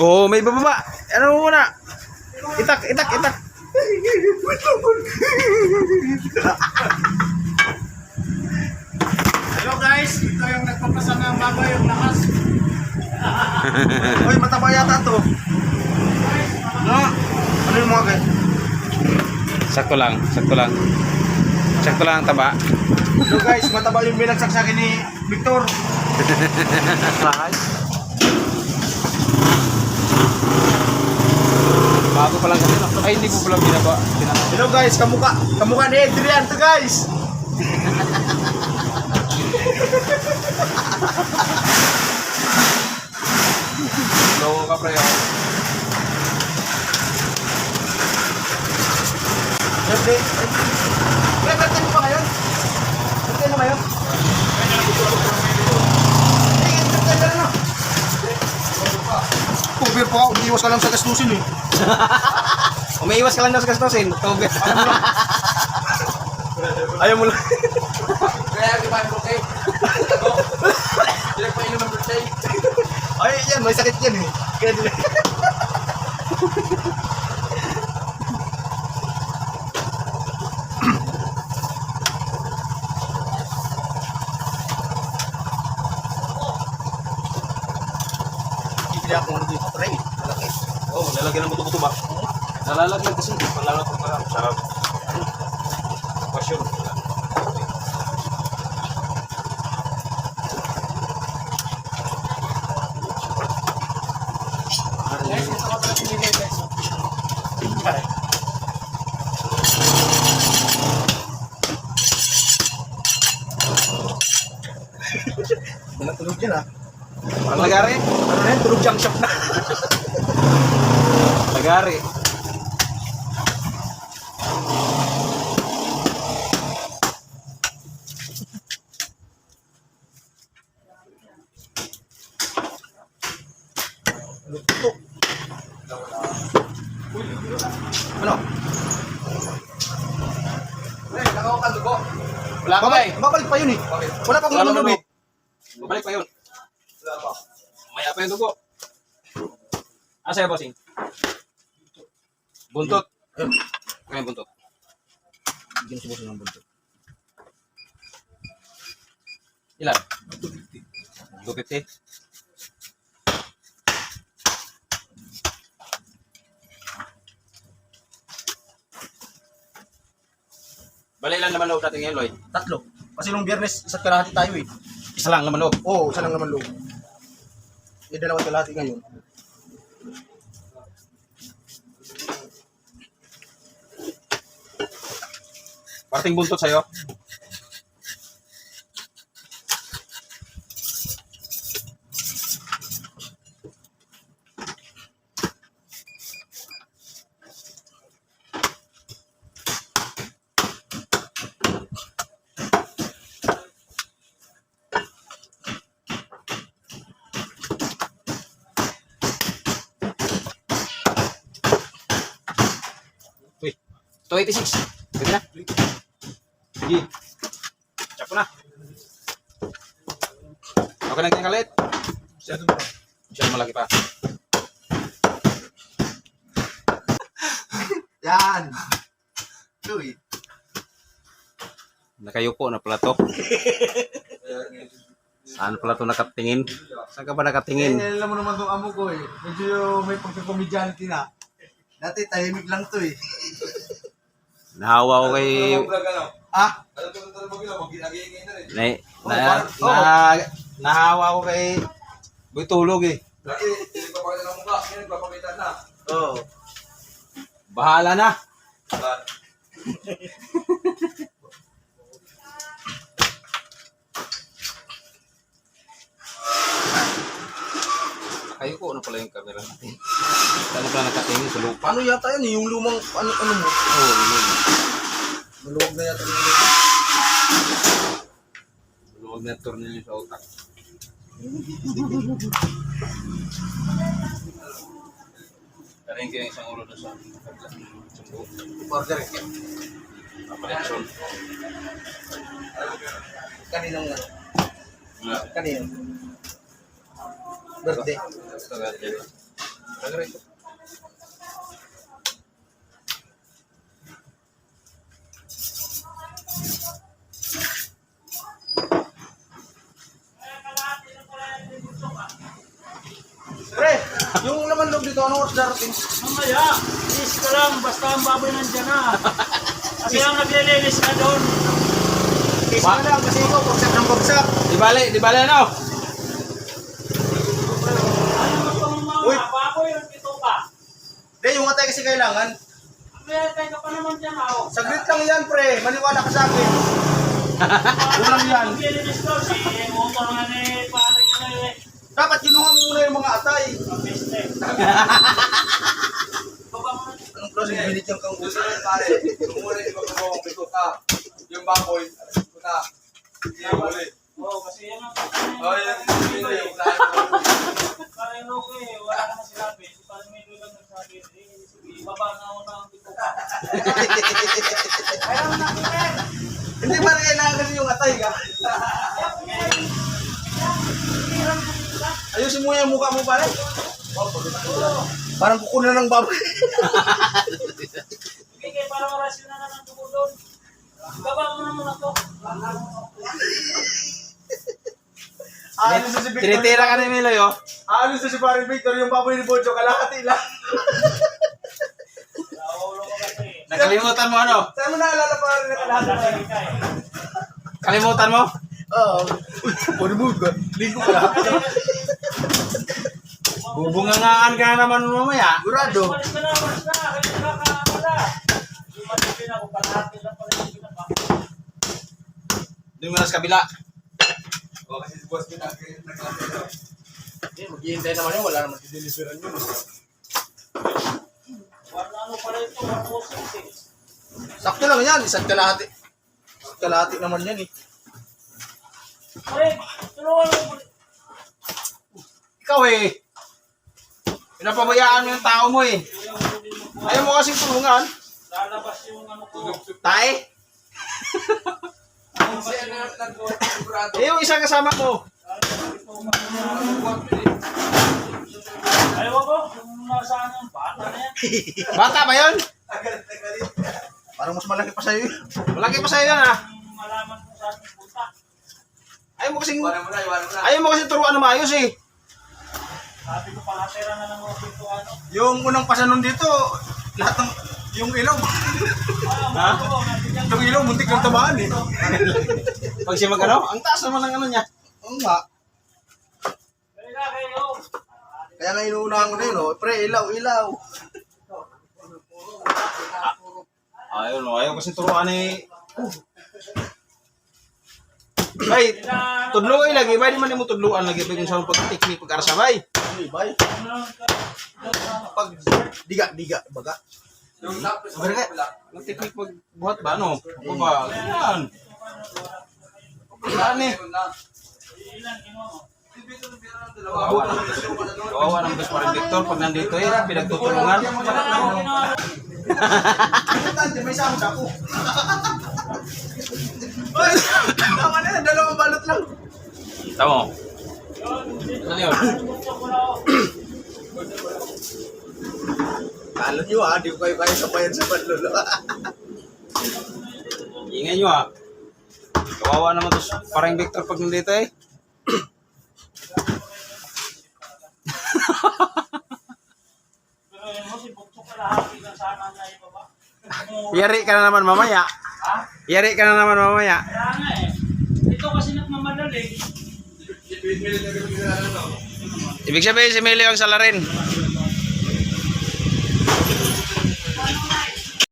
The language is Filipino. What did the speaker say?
Oo, may bababa. Ano muna? Itak, itak, itak. Hello guys, ito yung nagpapasa ng baboy yung lakas. Uy, mataba yata to. No? Ano yung mga guys? Sakto lang, sakto lang. Sakto lang ang taba. Hello guys, mataba yung binagsak sa akin ni Victor. Bago pa lang kasi. no? Ay, hindi ko pala binaba. Hello guys, kamuka. Kamuka ni Adrian to guys. So, kapre, oh. Birthday. May birthday mo ba ngayon? Ka na no? Cover pa, umiiwas ka lang sa gastusin eh. Umiiwas ka lang daw sa gastusin. October. Ayaw mo lang. Kaya di ba yung birthday? Hindi pa inom ng birthday. Ay, yan, may sakit yan eh. Kaya di Hindi ako ano dito, try. Malaki. Oo, oh, lalagyan ng buto-buto ba? Nalalagyan kasi. Malalapot pa lang. Sarap. Pasyon. Ko tulog yan ah. Ang lagari. Ano yan, tulog junk shop na. Lagari. Ano? Eh, nakaw ka dugo. Wala pa Babalik, eh. babalik pa yun eh. Wala pa Wala laman naman dugo. eh. Balik pa yun. Maya pa yung dugo. Asa yung bossing? Buntot. Kaya yung buntot. Bigyan si boss ng buntot. Ilan? 250. Bali lang naman loob natin ngayon, Lloyd. Tatlo. Kasi nung biyernes, isa't kalahati tayo eh. Isa lang naman loob. Oo, isa lang naman loob. Yung dalawang kalahati ngayon. Parting buntot sa'yo. 286. Pwede na. Sige. Chop ko na. Okay na ganyan kalit. Siya malaki pa. Yan! Uy. Nakayupo na pala to. Saan pala to nakatingin? Saan ka ba nakatingin? Eh, alam mo naman itong amo ko eh. Medyo may pagkakomedyante na. Dati tahimik lang to eh. Nahawa ko kay... Ah? Na, na, na, nahawa ko kay... Boy tulog eh. Oo. Bahala na. Nakayuko na pala yung camera natin. Saan pala nakatingin sa lupa? Ano yata yan eh? Yung lumang ano, ano mo? Oo, oh, yun. Maluwag na yata yung ano. Luwag na tornilyo sa utak. Karin yung isang ulo doon sa sumbo. Order eh. Operation. Kaninang ano? Wala. Kaninang? Birthday. Yung laman loob dito, anong oras darating? Mamaya, is ka lang, basta ang baboy nandiyan na. Kasi ang naglilinis ka doon. Kiss ka lang kasi ikaw, bagsak ng bagsak. Di bale, di bale ano? Uy. baboy yung dito ka? Hindi, yung atay kasi kailangan. Kaya tayo ka pa naman dyan, ako. Saglit lang yan, pre. Maniwala ka sa akin. Kulang yan. Naglilinis daw, si motor nga ni parang yan eh. Dapat kinuha mo muna yung mga atay. Anong closing minute yung kang uso? Pare, kung muna yung magkabawang pito ka. Yung baboy, alas ko na. Hindi yung uli. Oo, kasi yan ang Oh, yan. Yung Parang Roque, wala ka na sinabi. Parang may doon lang nagsabi, eh, sige, baba na ako na ang dito ka. Ayaw na natin. Hindi ba kailangan kasi yung atay ka? Ayusin mo yung mukha mo, pare. Parang kukunan ng baboy. Sige, para marasyon na ng dugo doon. Baba mo naman ako. Aalis na si Victor. Tinitira ka ni Miloy, oh. Aalis na si pare Victor yung baboy ni Bojo. Kalahati lang. Nakalimutan mo ano? Saan mo naalala pa rin na kalahati? Kalimutan mo? Oo. Pwede mo ka. Linggo ka lang. Bubungangaan ka na naman mamaya. Sigurado. Doon mo na sa kabila. Oo, kasi si boss ko na nagkakita. Eh, maghihintay naman yun. Wala naman dideliveran yun. Wala ano pala ito, oh. Sakto lang yan. Isang kalahati. Kalahati naman yan eh. Pare, tulungan mo. Ikaw eh. Pinapabayaan mo yung tao mo eh. Ayaw mo kasing tulungan. Lalabas yung ano ko. Tay? Eh, yung isang kasama mo. Ayaw ko, nasaan yung bata na yan. Bata ba yun? Parang mas malaki pa sa'yo eh. Malaki pa sa'yo yan ah. Malaman kung saan yung punta. Ayaw mo kasing, mo mo ayaw mo kasing turuan na maayos eh. Sabi ko, pakatira na lang ako dito ano. Yung unang pasanon dito, lahat ng yung ilaw. Ah, nandyan yung ilaw, muntik ng tamaan eh. Pag siya mag ano, ang taas naman ng ano niya. Oo nga. Kaya na nga inuunahan ko na yun, oh. Pre, ilaw, ilaw. Ayaw no, ayaw kasing turuan eh. Ay, tudluan lagi, ba di man mo tudluan lagi pag sa pag-technique pag-arasabay. Ay, bay. Pag diga, diga, baga. Sabi ka, ang technique pag buhat ba no? Ako ba? Yan. Yan eh. Kinuha mo? Kawawa ng best friend Victor pag nandito eh, pinagtutulungan. Ilan ang kinuha mo? Tante, may dako. Ay, tama na dalawang balot lang. Yun, dito. Ano yun? Kala nyo ah, di ko kayo kaya sabayan sa panlolo. Ingay nyo ah. Kawawa naman to parang Victor pag nandito eh. Mo, Yari ka na naman mamaya. Ha? Yari ka na naman mamaya. Kaya nga eh. Ito kasi nagmamadali. Ibig sabihin si Melio ang salarin.